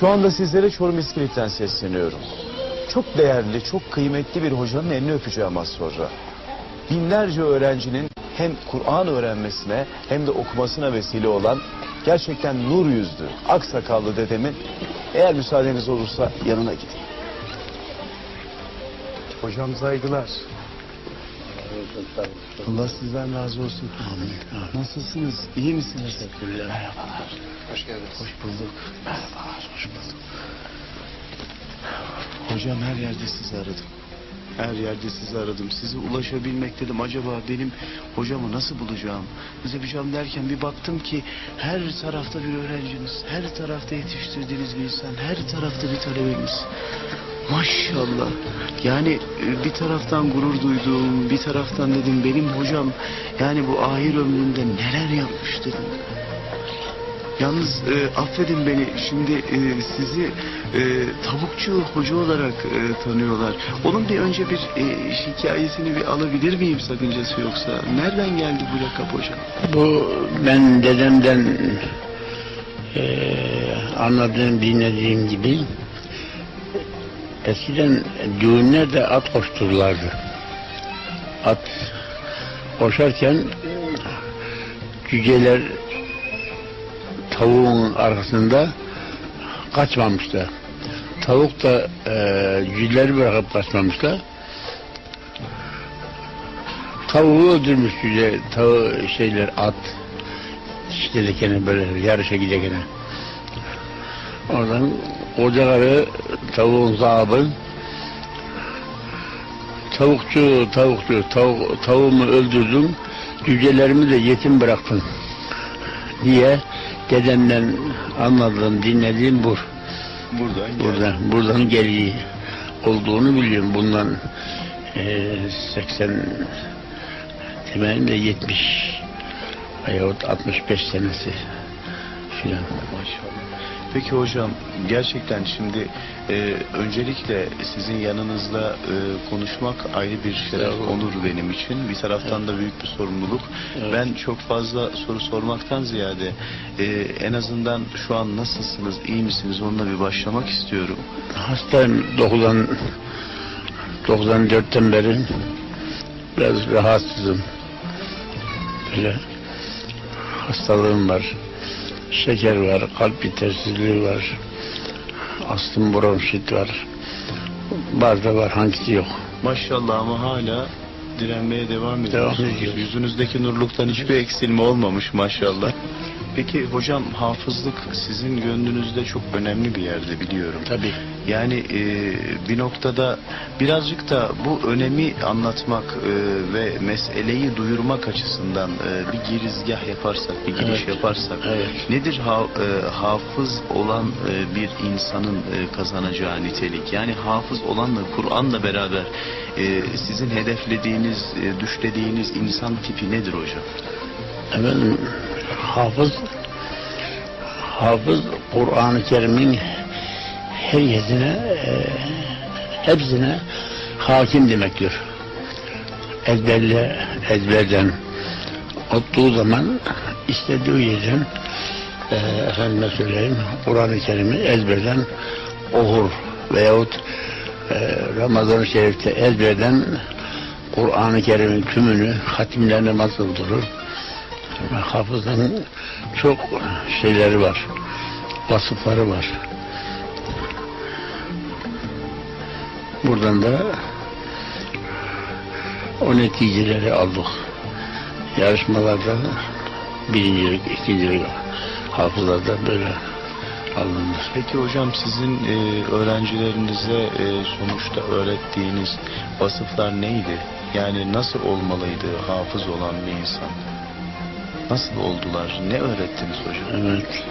Şu anda sizlere Çorum İskilip'ten sesleniyorum. Çok değerli, çok kıymetli bir hocanın elini öpeceğim az sonra. Binlerce öğrencinin hem Kur'an öğrenmesine hem de okumasına vesile olan gerçekten nur yüzlü, aksakallı dedemin eğer müsaadeniz olursa yanına gideyim. Hocam saygılar. Allah sizden razı olsun. Nasılsınız? İyi misiniz? Teşekkürler. Merhabalar. Hoş geldiniz. Hoş bulduk. Merhabalar, hoş bulduk. Hocam her yerde sizi aradım. Her yerde sizi aradım. Size ulaşabilmek dedim. Acaba benim hocamı nasıl bulacağım? Nasıl yapacağım derken bir baktım ki her tarafta bir öğrenciniz, her tarafta yetiştirdiğiniz bir insan, her tarafta bir talebeniz. Maşallah. Yani e, bir taraftan gurur duydum, bir taraftan dedim benim hocam yani bu ahir ömründe neler yapmış dedim. Yalnız e, affedin beni şimdi e, sizi e, tavukçu hoca olarak e, tanıyorlar. Onun bir önce bir e, hikayesini bir alabilir miyim sakıncası yoksa? Nereden geldi bu lakap hocam? Bu ben dedemden eee anladığım, dinlediğim gibi eskiden düğünlerde at koştururlardı. At koşarken cüceler tavuğun arkasında kaçmamışlar. Tavuk da eee cüceleri bırakıp kaçmamışlar. Tavuğu öldürmüş cüce, tavuğu şeyler at gelirken böyle yarışa giderken. Oradan kocaları tavuğun sahibi tavukçu tavukçu tavuk, tavuğumu öldürdüm. Cücelerimi de yetim bıraktın diye dedemden anladığım dinlediğim bu. Buradan buradan buradan geliyor. Olduğunu biliyorum. Bundan eee 80 demeyelim de 70 veyahut 65 senesi filan. Maşallah. Peki hocam gerçekten şimdi e, öncelikle sizin yanınızda e, konuşmak ayrı bir şeref, olun. onur benim için. Bir taraftan da büyük bir sorumluluk. Evet. Ben çok fazla soru sormaktan ziyade e, en azından şu an nasılsınız, iyi misiniz onunla bir başlamak istiyorum. Hastayım 90 94'ten beri biraz rahatsızım. Böyle hastalığım var. Şeker var, kalp yetersizliği var. Astım bronşit var. Bazı var, hangisi yok. Maşallah ama hala direnmeye devam Devam ediyorsunuz. ediyoruz. Yüzünüzdeki nurluktan hiçbir eksilme olmamış maşallah. Peki hocam hafızlık sizin gönlünüzde çok önemli bir yerde biliyorum. Tabii. Yani e, bir noktada birazcık da bu önemi anlatmak e, ve meseleyi duyurmak açısından e, bir girizgah yaparsak, bir giriş Evet. yaparsak Evet. nedir ha- e, hafız olan e, bir insanın e, kazanacağı nitelik? Yani hafız olanla Kur'an'la beraber e, sizin hedeflediğiniz, e, düşlediğiniz insan tipi nedir hocam? Efendim hafız hafız Kur'an-ı Kerim'in her yerine e, hepsine hakim demektir. Ezberle, ezberden okuduğu zaman istediği yerden e, efendime söyleyeyim Kur'an-ı Kerim'i ezberden okur veyahut e, Ramazan-ı Şerif'te ezberden Kur'an-ı Kerim'in tümünü hatimlerine nasıl durur? Hafızın çok şeyleri var. Vasıfları var. Buradan da o neticeleri aldık. Yarışmalarda birincilik, ikincilik hafızlarda böyle alınır. Peki hocam sizin e, öğrencilerinize e, sonuçta öğrettiğiniz vasıflar neydi? Yani nasıl olmalıydı hafız olan bir insan? Nasıl oldular? Ne öğrettiniz hocam? Evet.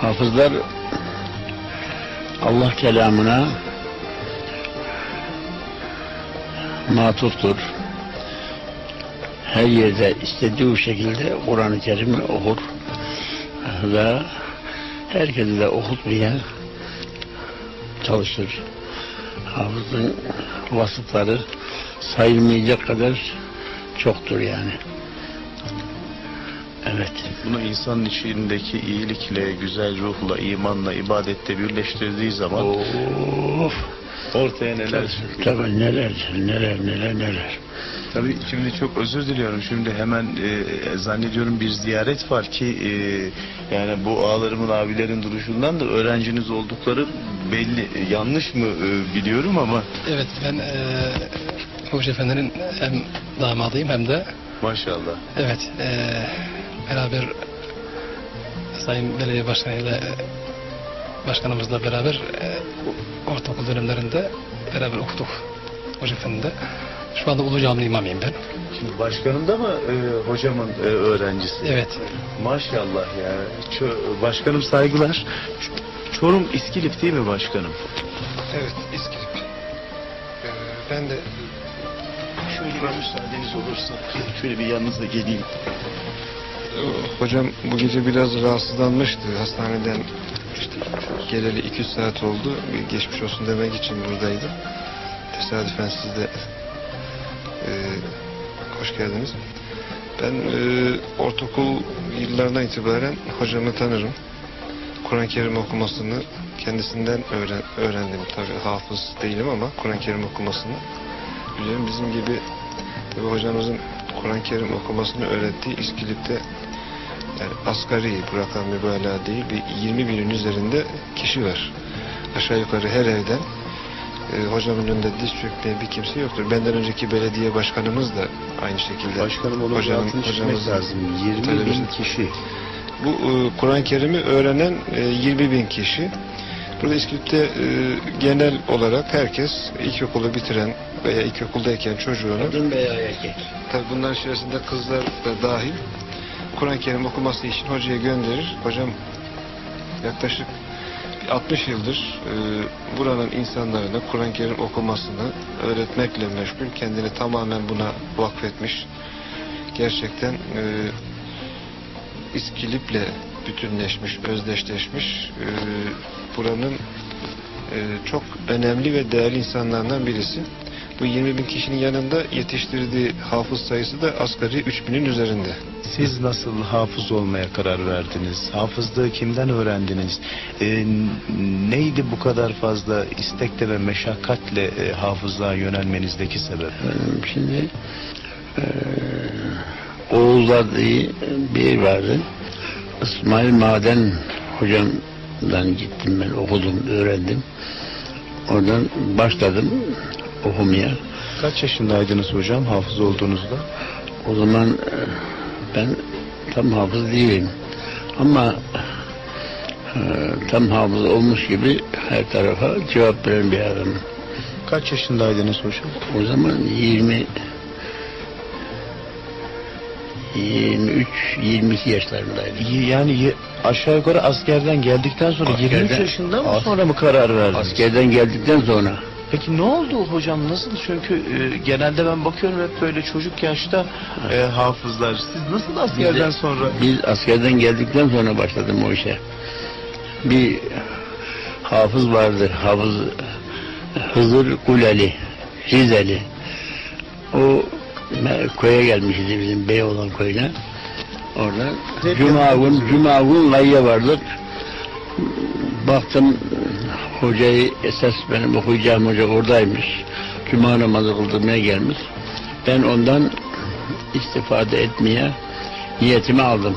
Hafızlar Allah kelamına matuftur. Her yerde istediği şekilde Kur'an-ı Kerim'i okur ve herkese de okutmaya çalışır. Hafızın vasıfları sayılmayacak kadar çoktur yani. Evet. Bunu insanın içindeki iyilikle, güzel ruhla, imanla, ibadette birleştirdiği zaman Of. Ortaya neler çıkıyor. Tabii neler, neler, neler, neler. Tabii şimdi çok özür diliyorum. Şimdi hemen e, zannediyorum bir ziyaret var ki e, yani bu ağalarımın abilerin duruşundan da öğrenciniz oldukları belli. E, yanlış mı e, biliyorum ama Evet ben eee Hoca Efendi'nin hem damadıyım hem de maşallah. evet eee, beraber Sayın Belediye Başkanı ile Başkanımızla beraber eee, ortaokul dönemlerinde beraber okuduk Hoca Efendi'de. Şu anda Ulu Cami'nin imamıyım ben. Şimdi başkanım da mı e, hocamın e, öğrencisi? Evet. Maşallah ya. Ço- başkanım saygılar. Ç- Çorum İskilip değil mi başkanım? Evet, İskilip. Ee, ben de Şöyle bir müsaadeniz olursa şöyle bir yanınıza geleyim. hocam bu gece biraz rahatsızlanmıştı. Hastaneden işte geleli 200 saat oldu. Bir geçmiş olsun demek için buradaydım. Tesadüfen siz de e, hoş geldiniz. Ben e, ortaokul yıllarından itibaren hocamı tanırım. Kur'an-ı Kerim okumasını kendisinden öğren, öğrendim. Tabii hafız değilim ama Kur'an-ı Kerim okumasını biliyorum. Bizim gibi hocamızın Kur'an-ı Kerim okumasını öğrettiği İskilip'te yani asgari bu rakam mübalağa değil bir 20 binin üzerinde kişi var. Aşağı yukarı her evden e, hocamın önünde diz çökmeyen bir kimse yoktur. Benden önceki belediye başkanımız da aynı şekilde. Başkanım onun altını çizmek hocamızın lazım. 20 bin televizyon- kişi. bu e, Kur'an-ı Kerim'i öğrenen e, 20 bin kişi. Burada İskilip'te e, genel olarak herkes ilkokulu bitiren veya ilkokuldayken çocuğunu Kadın veya erkek. Tabi bunların içerisinde kızlar da dahil Kur'an-ı Kerim okuması için hocaya gönderir. Hocam yaklaşık 60 yıldır e, buranın insanlarına Kur'an-ı Kerim okumasını öğretmekle meşgul. Kendini tamamen buna vakfetmiş. Gerçekten e, İskilip'le bütünleşmiş, özdeşleşmiş. E, buranın e, çok önemli ve değerli insanlardan birisi. Bu 20 bin kişinin yanında yetiştirdiği hafız sayısı da asgari 3 binin üzerinde. Siz nasıl hafız olmaya karar verdiniz? Hafızlığı kimden öğrendiniz? Ee, n- neydi bu kadar fazla istekle ve meşakkatle e, hafızlığa yönelmenizdeki sebep? Efendim, Şimdi eee Oğuzlar diye bir vardı. İsmail Maden hocamdan gittim ben okudum, öğrendim. Oradan başladım okumaya. Kaç yaşındaydınız hocam hafız olduğunuzda? O zaman e, ben tam hafız değilim. Ama e, tam hafız olmuş gibi her tarafa cevap veren bir adamım. Kaç yaşındaydınız hocam? O zaman 20 23 22 yaşlarındaydım. Yani aşağı yukarı askerden geldikten sonra 23 Askerden- yaşında mı as- sonra mı karar verdiniz? Askerden geldikten sonra Peki ne oldu hocam nasıl? Çünkü e, genelde ben bakıyorum hep böyle çocuk yaşta e, hafızlar. Siz nasıl askerden Biz de- sonra? Biz askerden geldikten sonra başladım o işe. Bir hafız vardı. Hafız Hızır Kuleli. Rizeli. O me- köye gelmişti bizim Beyoğlan köyüne. Orada Cuma gün, Cuma gün layya vardı. Baktım hocayı esas benim okuyacağım hoca oradaymış. Cuma namazı kıldırmaya gelmiş. Ben ondan istifade etmeye niyetimi aldım.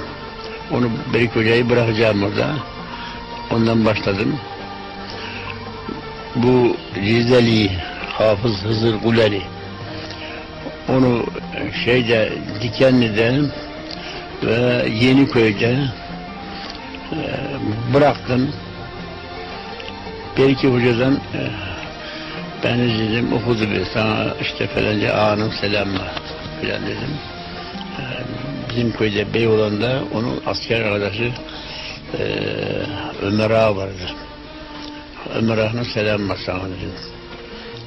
Onu Berik Hoca'yı bırakacağım orada. Ondan başladım. Bu Rizeli Hafız Hızır Guleri onu şeyde Dikenli'de ve Yeniköy'de e, bıraktım. Beriki Hoca'dan e, ben dedim okudu bir sana işte falanca ağanın selamı filan dedim. E, bizim köyde Beyoğlu'nda onun asker arkadaşı e, Ömer Ağa vardı. Ömer Ağa'nın selamı var sana dedim.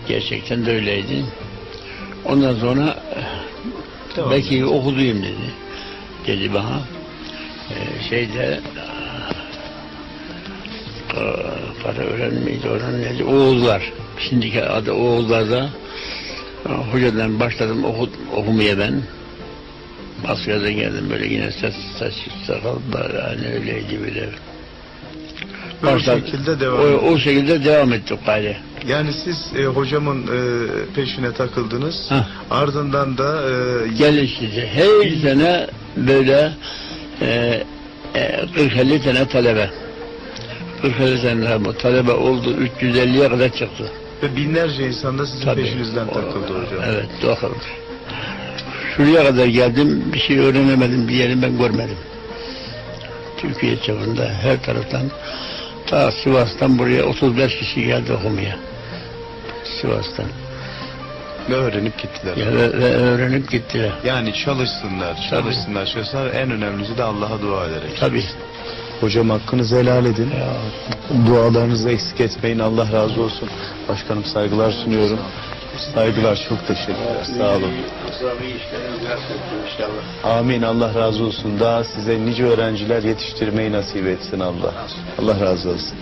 Gerçekten de öyleydi. Ondan sonra Devam belki okuduyum dedi. Dedi bana. E, şeyde e, para öğren miydi neydi? Oğuzlar. Şimdiki adı Oğuzlar'da e, hocadan başladım oku, okumaya ben. Askerden geldim böyle yine saç, saç sakal hani öyleydi böyle. Böyle Baştan- şekilde devam o, o şekilde devam ettik gayrı. Yani siz e, hocamın e, peşine takıldınız. Hah. Ardından da e, Gelin size her sene böyle e, e, 40-50 tane talebe. 40-50 tane bu talebe oldu 350'ye kadar çıktı. ve binlerce insan da sizin Tabii. peşinizden takıldı hocam. Evet doğru. Şuraya kadar geldim bir şey öğrenemedim bir yerini ben görmedim. Türkiye çapında her taraftan ta Sivas'tan buraya 35 kişi geldi okumaya. Sivas'tan. Ve öğrenip gittiler. Ya, ve, ve öğrenip gittiler. Yani çalışsınlar, çalışsınlar, çalışsınlar. En önemlisi de Allah'a dua ederek. Tabii. Hocam hakkınızı helal edin. Dualarınızı eksik etmeyin. Allah razı olsun. Başkanım saygılar sunuyorum. Saygılar çok teşekkürler. Sağ olun. Amin. Allah razı olsun. Daha size nice öğrenciler yetiştirmeyi nasip etsin Allah. Allah razı olsun.